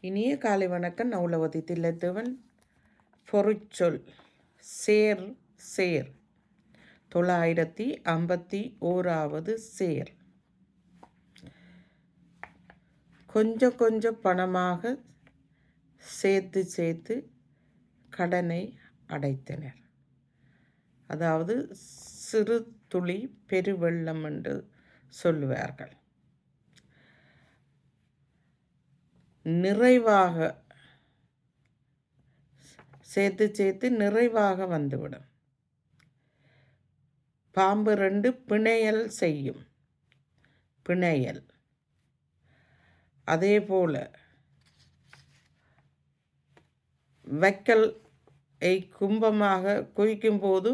இனிய காலை வணக்கம். நவுலவதி தில்லத்தவன் பொருச்சொல் சேர் சேர். தொள்ளாயிரத்தி ஐம்பத்தி ஓராவது சேர். கொஞ்சம் கொஞ்சம் பணமாக சேர்த்து சேர்த்து கடனை அடைத்தனர். அதாவது சிறு துளி பெருவெள்ளம் என்று சொல்லுவார்கள். நிறைவாக சேர்த்து சேர்த்து நிறைவாக வந்துவிடும். பாம்பு ரெண்டு பிணையல் செய்யும். பிணையல். அதே போல வைக்கல் கும்பமாக குவிக்கும் போது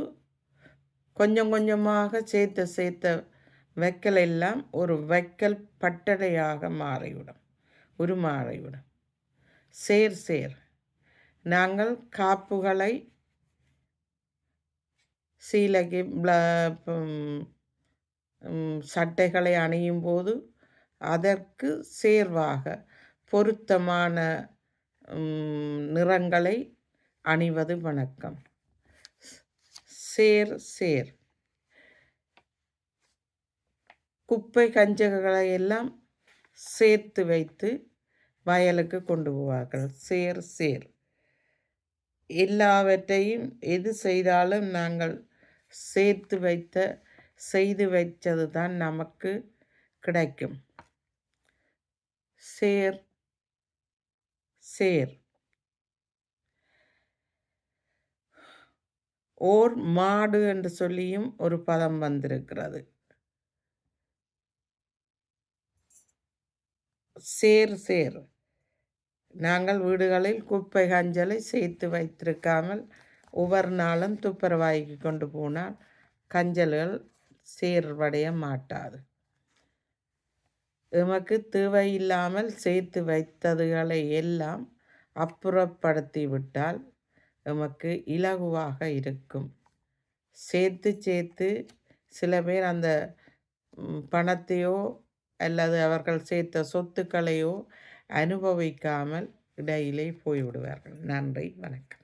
கொஞ்சம் கொஞ்சமாக சேர்த்த சேர்த்த வைக்கல் எல்லாம் ஒரு வைக்கல் பட்டடையாக மாறிவிடும். உருமாறிவிடும் சேர் சேர். நாங்கள் காப்புகளை சீலைக்கு சட்டைகளை அணியும் போது அதற்கு சேர்வாக பொருத்தமான நிறங்களை அணிவது வணக்கம். சேர் சேர். குப்பை கஞ்சகளை எல்லாம் சேர்த்து வைத்து வயலுக்கு கொண்டு போவார்கள். சேர் சேர். எல்லாவற்றையும் எது செய்தாலும் நாங்கள் சேர்த்து வைத்த செய்து வைத்தது தான் நமக்கு கிடைக்கும். சேர் சேர். ஓர் மாடு என்று சொல்லியும் ஒரு பதம் வந்திருக்கிறது. சேர் சேர். நாங்கள் வீடுகளில் குப்பை கஞ்சலை சேர்த்து வைத்திருக்காமல் ஒவ்வொரு நாளும் துப்புரவாய்க்கு கொண்டு போனால் கஞ்சல்கள் சேர்வடைய மாட்டாது. எமக்கு தேவையில்லாமல் சேர்த்து வைத்ததுகளை எல்லாம் அப்புறப்படுத்திவிட்டால் எமக்கு இலகுவாக இருக்கும். சேர்த்து சேர்த்து சில பேர் அந்த பணத்தையோ அல்லது அவர்கள் சேர்த்த சொத்துக்களையோ அனுபவிக்காமல் இடையிலே போய்விடுவார்கள். நன்றி வணக்கம்.